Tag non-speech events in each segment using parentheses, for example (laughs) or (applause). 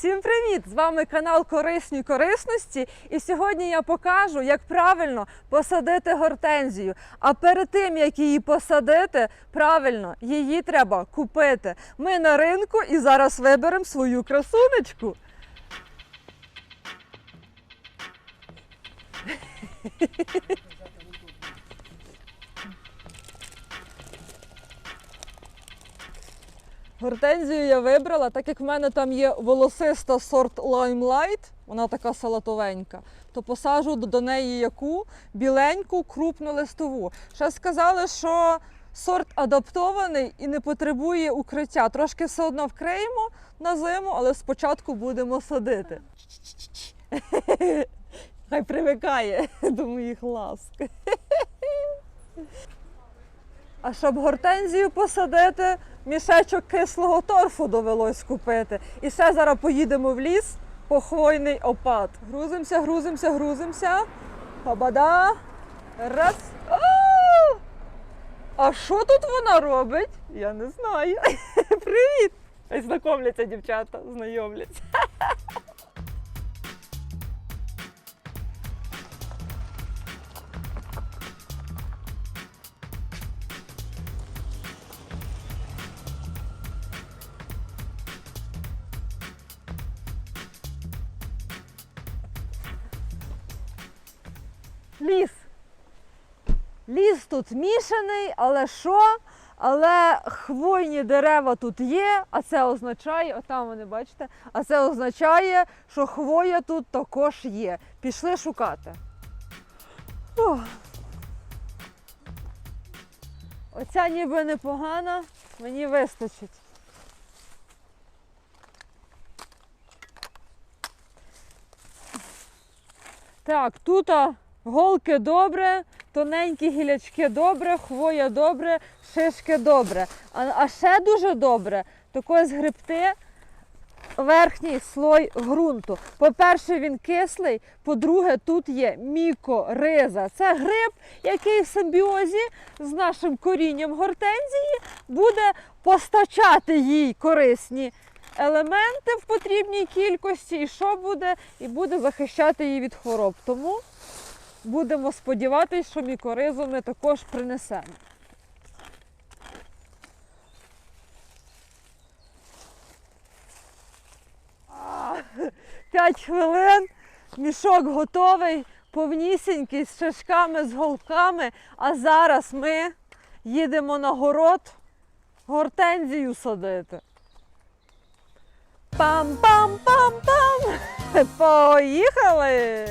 Всім привіт! З вами канал Корисні корисності. І сьогодні я покажу, як правильно посадити гортензію. А перед тим як її посадити, правильно її треба купити. Ми на ринку і зараз виберемо свою красунечку. (laughs) Гортензію я вибрала, так як в мене там є волосиста сорт Limelight, вона така салатовенька, то посаджу до- до неї яку біленьку крупну листову. Ще сказали, що сорт адаптований і не потребує укриття. Трошки все одно вкриємо на зиму, але спочатку будемо садити. Хай привикає до моїх ласк. А щоб гортензію посадити, мішечок кислого торфу довелось купити. І ще зараз поїдемо в ліс по хвойний опад. Грузимося, грузимося, грузимося. Хабада. Раз. А! А що тут вона робить? Я не знаю. (laughs) Привіт! Ай, Знайомляться дівчата, знайомляться. Ліс. Ліс тут мішаний, але що? Але хвойні дерева тут є, а це означає, отам вони бачите, а це означає, що хвоя тут також є. Пішли шукати. Ох. Оця ніби непогана, мені вистачить. Так, тут голки добре, тоненькі гілячки добре, хвоя добре, шишки добре. А, а ще дуже добре, таке згребти верхній слой ґрунту. По-перше, він кислий, по-друге, тут є мікориза. Це гриб, який в симбіозі з нашим корінням гортензії буде постачати їй корисні елементи в потрібній кількості, і що буде, і буде захищати її від хвороб. Тому будемо сподіватися, що мікоризу ми також принесемо. П'ять хвилин, мішок готовий, повнісінький, з шишками, з голками. А зараз ми їдемо на город гортензію садити. Пам-пам-пам-пам! (laughs) Поїхали!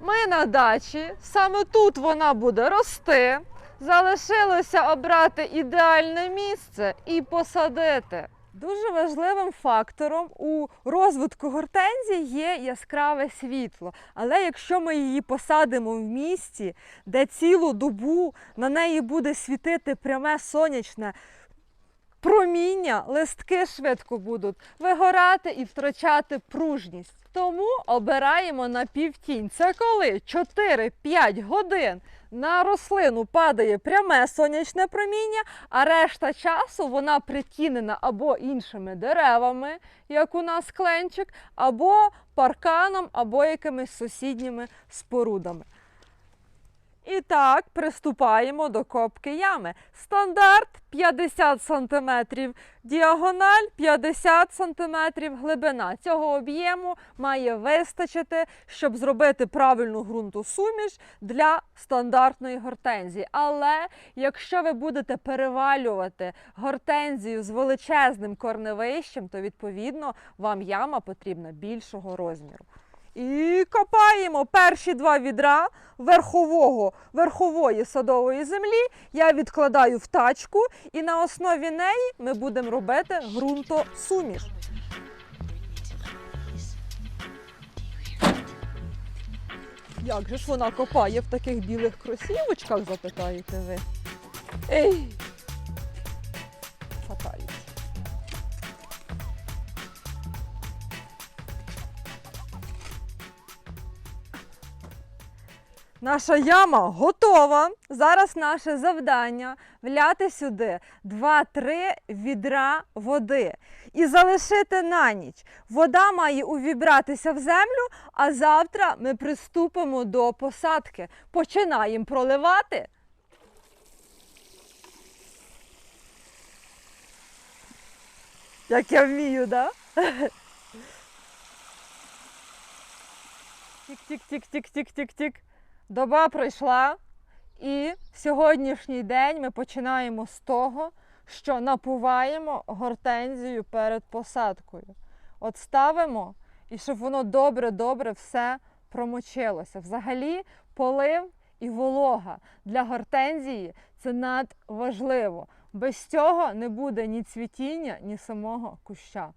Ми на дачі, саме тут вона буде рости. Залишилося обрати ідеальне місце і посадити. Дуже важливим фактором у розвитку гортензії є яскраве світло. Але якщо ми її посадимо в місті, де цілу добу на неї буде світити пряме сонячне проміння, листки швидко будуть вигорати і втрачати пружність. Тому обираємо на півтінь. Це коли 4-5 годин на рослину падає пряме сонячне проміння, а решта часу вона притінена або іншими деревами, як у нас кленчик, або парканом, або якимись сусідніми спорудами. І так, приступаємо до копки ями. Стандарт 50 см, діагональ 50 см глибина. Цього об'єму має вистачити, щоб зробити правильну ґрунтосуміш для стандартної гортензії. Але якщо ви будете перевалювати гортензію з величезним корневищем, то відповідно вам яма потрібна більшого розміру. І копаємо перші два відра верхового, верхової садової землі. Я відкладаю в тачку, і на основі неї ми будемо робити ґрунтосуміш. Як же ж вона копає в таких білих кросівочках, запитаєте ви? Ей! Наша яма готова. Зараз наше завдання вляти сюди 2-3 відра води і залишити на ніч. Вода має увібратися в землю, а завтра ми приступимо до посадки. Починаємо проливати. Як я вмію, да? (laughs) Тік-тік-тік-тік-тік-тік-тік. Доба пройшла, і сьогоднішній день ми починаємо з того, що напуваємо гортензію перед посадкою. От ставимо, і щоб воно добре-добре все промочилося. Взагалі, полив і волога для гортензії це надважливо. Без цього не буде ні цвітіння, ні самого куща.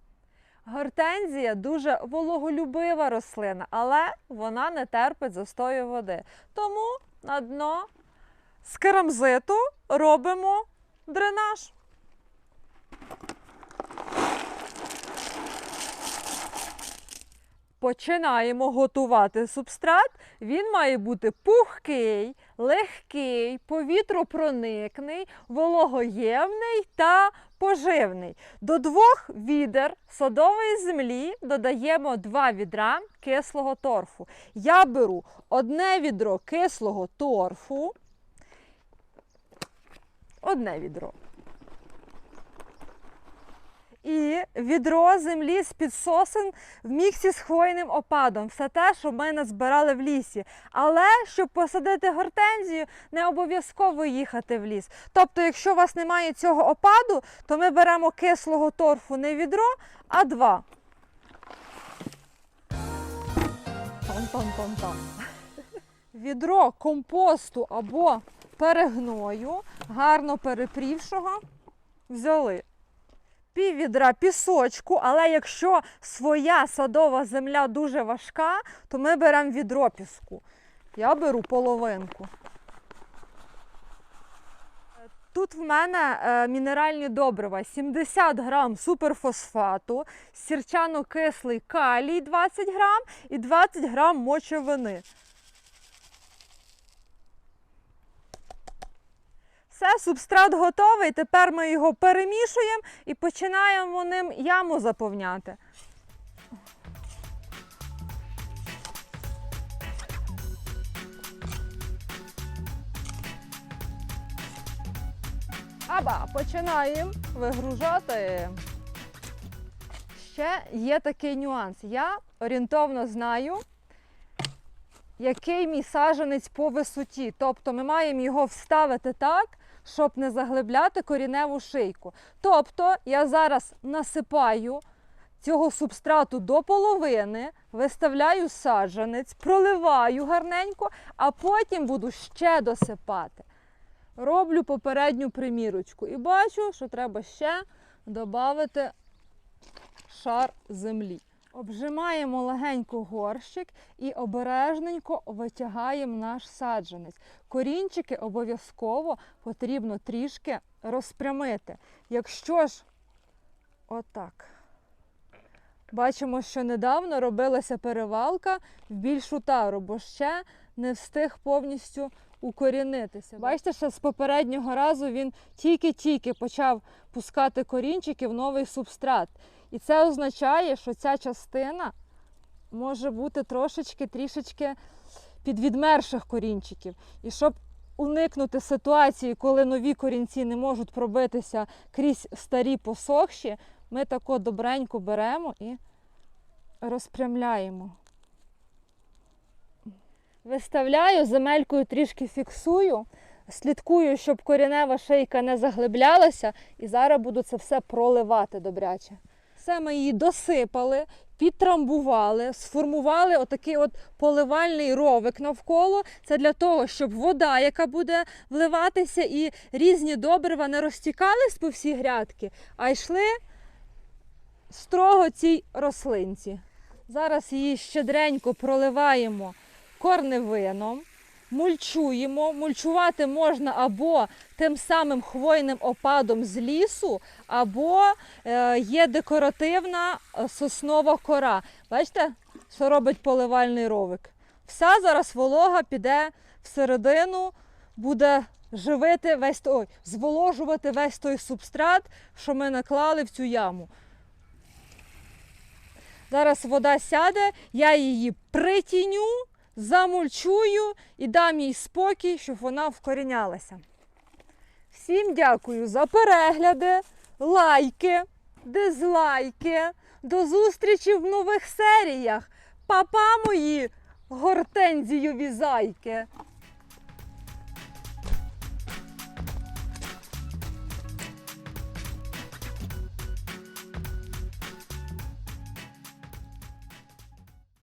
Гортензія дуже вологолюбива рослина, але вона не терпить застою води. Тому на дно з керамзиту робимо дренаж. Починаємо готувати субстрат. Він має бути пухкий, легкий, повітропроникний, вологоємний та поживний. До двох відер садової землі додаємо два відра кислого торфу. Я беру одне відро кислого торфу, одне відро. Відро землі з-під сосен в міксі з хвойним опадом. Все те, що ми назбирали в лісі. Але щоб посадити гортензію, не обов'язково їхати в ліс. Тобто, якщо у вас немає цього опаду, то ми беремо кислого торфу не відро, а два. Там-там-там-там. Відро компосту або перегною, гарно перепрівшого, взяли пів відра пісочку, але якщо своя садова земля дуже важка, то ми беремо відро піску. Я беру половинку. Тут в мене е, мінеральні добрива 70 грам суперфосфату, сірчано-кислий калій 20 грам і 20 грам мочовини. Все, субстрат готовий. Тепер ми його перемішуємо і починаємо ним яму заповняти. Аба, починаємо вигружати. Ще є такий нюанс. Я орієнтовно знаю, який мій саджанець по висоті. Тобто ми маємо його вставити так, щоб не заглибляти коріневу шийку. Тобто я зараз насипаю цього субстрату до половини, виставляю саджанець, проливаю гарненько, а потім буду ще досипати. Роблю попередню примірочку і бачу, що треба ще додати шар землі. Обжимаємо легенько горщик і обережненько витягаємо наш саджанець. Корінчики обов'язково потрібно трішки розпрямити. Якщо ж отак. Бачимо, що недавно робилася перевалка в більшу тару, бо ще не встиг повністю укорінитися. Бачите, що з попереднього разу він тільки-тільки почав пускати корінчики в новий субстрат. І це означає, що ця частина може бути трошечки трішечки підвідмерших корінчиків. І щоб уникнути ситуації, коли нові корінці не можуть пробитися крізь старі посохші, ми тако добренько беремо і розпрямляємо. Виставляю, земелькою трішки фіксую, слідкую, щоб корінева шийка не заглиблялася, і зараз буду це все проливати добряче. Все ми її досипали, підтрамбували, сформували отакий от поливальний ровик навколо. Це для того, щоб вода, яка буде вливатися, і різні добрива не розтікались по всій грядки, а йшли строго цій рослинці. Зараз її щедренько проливаємо корневином. Мульчуємо. Мульчувати можна або тим самим хвойним опадом з лісу, або е, є декоративна е, соснова кора. Бачите, що робить поливальний ровик? Вся зараз волога піде всередину, буде живити весь ой, зволожувати весь той субстрат, що ми наклали в цю яму. Зараз вода сяде, я її притіню, замульчую і дам їй спокій, щоб вона вкорінялася. Всім дякую за перегляди, лайки, дизлайки. До зустрічі в нових серіях. Папа мої гортензійові зайки.